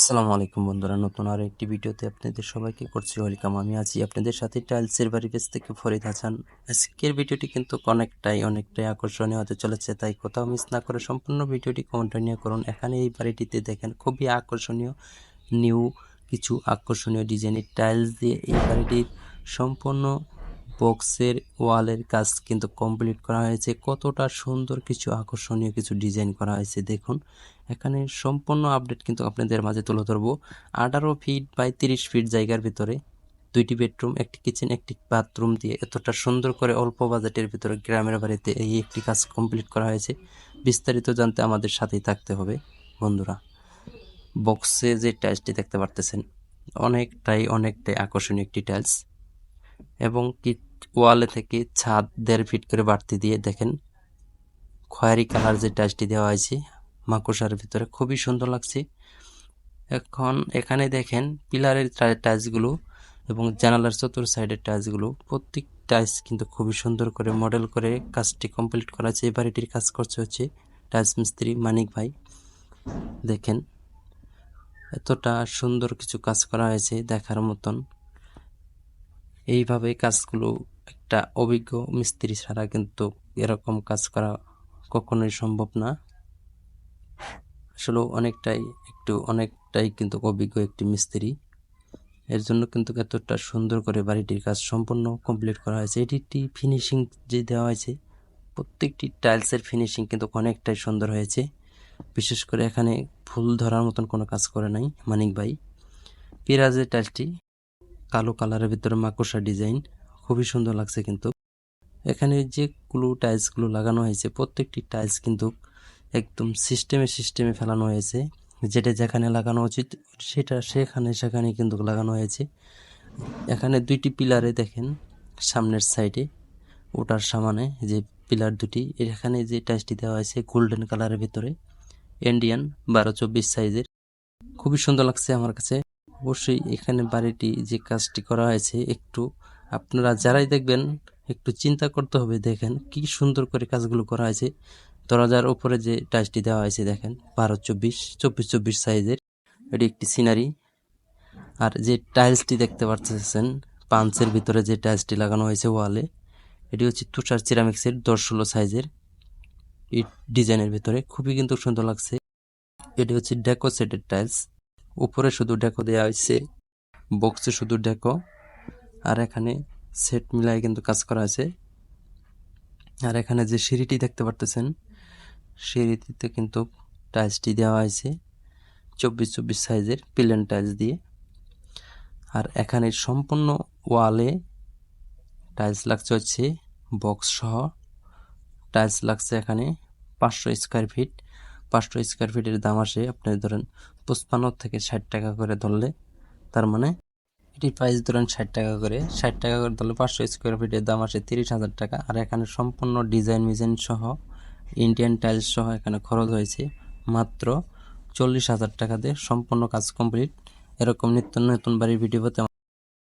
আসসালামু আলাইকুম বন্ধুরা, নতুন আরও একটি ভিডিওতে আপনাদের সবাইকে করছি ওয়েলকাম। আমি আছি আপনাদের সাথে টাইলসের বাড়ি বেস থেকে ফরিদ হাসান। আজকের ভিডিওটি কিন্তু অনেকটাই অনেকটাই আকর্ষণীয় হতে চলেছে, তাই কোথাও মিস না করে সম্পূর্ণ ভিডিওটি কন্টিনিউ করুন। এখানে এই বাড়িটিতে দেখেন, খুবই আকর্ষণীয় নিউ কিছু আকর্ষণীয় ডিজাইনের টাইলস দিয়ে এই বাড়িটির সম্পূর্ণ বক্সের ওয়ালের কাজ কিন্তু কমপ্লিট করা হয়েছে। কতটা সুন্দর কিছু আকর্ষণীয় কিছু ডিজাইন করা হয়েছে, দেখুন। এখানে সম্পূর্ণ আপডেট কিন্তু আপনাদের মাঝে তুলে ধরবো। আঠারো ফিট বাই তিরিশ ফিট জায়গার ভিতরে দুইটি বেডরুম, একটি কিচেন, একটি বাথরুম দিয়ে এতটা সুন্দর করে অল্প বাজেটের ভিতরে গ্রামের বাড়িতে এই একটি কাজ কমপ্লিট করা হয়েছে। বিস্তারিত জানতে আমাদের সাথেই থাকতে হবে, বন্ধুরা। বক্সে যে টাইলসটি দেখতে পারতেছেন, অনেকটাই অনেকটাই আকর্ষণীয় একটি টাইলস। এবং কি ওয়ালে থেকে ছাদ দেড় ফিট করে বাড়তি দিয়ে দেখেন, খয়েরি কালার যে টাইলসটি দেওয়া হয়েছে, মাকড়সার ভিতরে খুবই সুন্দর লাগছে। এখন এখানে দেখেন পিলারের টাইলসগুলো এবং জানালার চতুর সাইডের টাইলসগুলো প্রত্যেক টাইলস কিন্তু খুবই সুন্দর করে মডেল করে কাজটি কমপ্লিট করা হয়েছে। এই বাড়িটির কাজ করছে হচ্ছে টাইলস মিস্ত্রি মানিক ভাই। দেখেন এতটা সুন্দর কিছু কাজ করা হয়েছে দেখার মতন। এইভাবে কাজগুলো একটা অভিজ্ঞ মিস্ত্রি ছাড়া কিন্তু এরকম কাজ করা কখনোই সম্ভব না। আসলে অনেকটাই, একটু অনেকটাই কিন্তু অভিজ্ঞ একটি মিস্ত্রি। এর জন্য কিন্তু এতটা সুন্দর করে বাড়িটির কাজ সম্পূর্ণ কমপ্লিট করা হয়েছে। এটি একটি ফিনিশিং যে দেওয়া হয়েছে, প্রত্যেকটি টাইলসের ফিনিশিং কিন্তু অনেকটাই সুন্দর হয়েছে। বিশেষ করে এখানে ফুল ধরার মতন কোনো কাজ করে নাই মানিক ভাই। পিরাজের টাইলসটি কালো কালারের ভিতরে মাকড়সা ডিজাইন। খুবই সুন্দর লাগছে কিন্তু। এখানে যে গুলো টাইলসগুলো লাগানো হয়েছে, প্রত্যেকটি টাইলস কিন্তু একদম সিস্টেমে সিস্টেমে ফেলানো হয়েছে। যেটা যেখানে লাগানো উচিত, সেটা সেখানে সেখানে কিন্তু লাগানো হয়েছে। এখানে দুইটি পিলারে দেখেন, সামনের সাইডে ওটার সামানে যে পিলার দুটি, এখানে যে টাইলসটি দেওয়া হয়েছে গোল্ডেন কালারের ভিতরে ইন্ডিয়ান বারো চব্বিশ সাইজের খুবই সুন্দর লাগছে আমার কাছে। অবশ্যই এখানে বাড়িটি যে কাজটি করা হয়েছে, একটু আপনারা যারাই দেখবেন, একটু চিন্তা করতে হবে, দেখেন কি সুন্দর করে কাজগুলো করা হয়েছে। দরজার উপরে যে টাইলসটি দেওয়া হয়েছে, দেখেন, বারো চব্বিশ চব্বিশ চব্বিশ সাইজের, এটি একটি সিনারি। আর যে টাইলসটি দেখতে পাচ্ছেন পাঞ্চের ভিতরে যে টাইলসটি লাগানো হয়েছে ওয়ালে, এটি হচ্ছে তুষার সিরামিক্সের দশ ষোলো সাইজের। এই ডিজাইনের ভিতরে খুবই কিন্তু সুন্দর লাগছে। এটি হচ্ছে ডেকো সেটের টাইলস। উপরে শুধু ডেকো দেওয়া হয়েছে, বক্সে শুধু ডেকো। আর এখানে সেট মিলাই কিন্তু কাজ করা আছে। আর এখানে যে সিঁড়িটি দেখতে পারতেছেন, সিঁড়িটিতে কিন্তু টাইলসটি দেওয়া হয়েছে চব্বিশ চব্বিশ সাইজের পিলেন টাইলস দিয়ে। আর এখানে সম্পূর্ণ ওয়ালে টাইলস লাগছে হচ্ছে বক্স সহ। টাইলস লাগছে এখানে পাঁচশো স্কোয়ার ফিট। পাঁচশো স্কোয়ার ফিটের দাম আসে, আপনি ধরেন পঁচপান্ন থেকে ষাট টাকা করে ধরলে, তার মানে এটির প্রাইস ধরেন ষাট টাকা করে। ষাট টাকা করে তাহলে পাঁচশো স্কোয়ার ফিটের দাম আসে তিরিশ হাজার টাকা। আর এখানে সম্পূর্ণ ডিজাইন মিজাইন সহ ইন্ডিয়ান টাইলস সহ এখানে খরচ হয়েছে মাত্র চল্লিশ হাজার টাকা দিয়ে সম্পূর্ণ কাজ কমপ্লিট এরকম নিত্য নতুন বাড়ির ভিডিও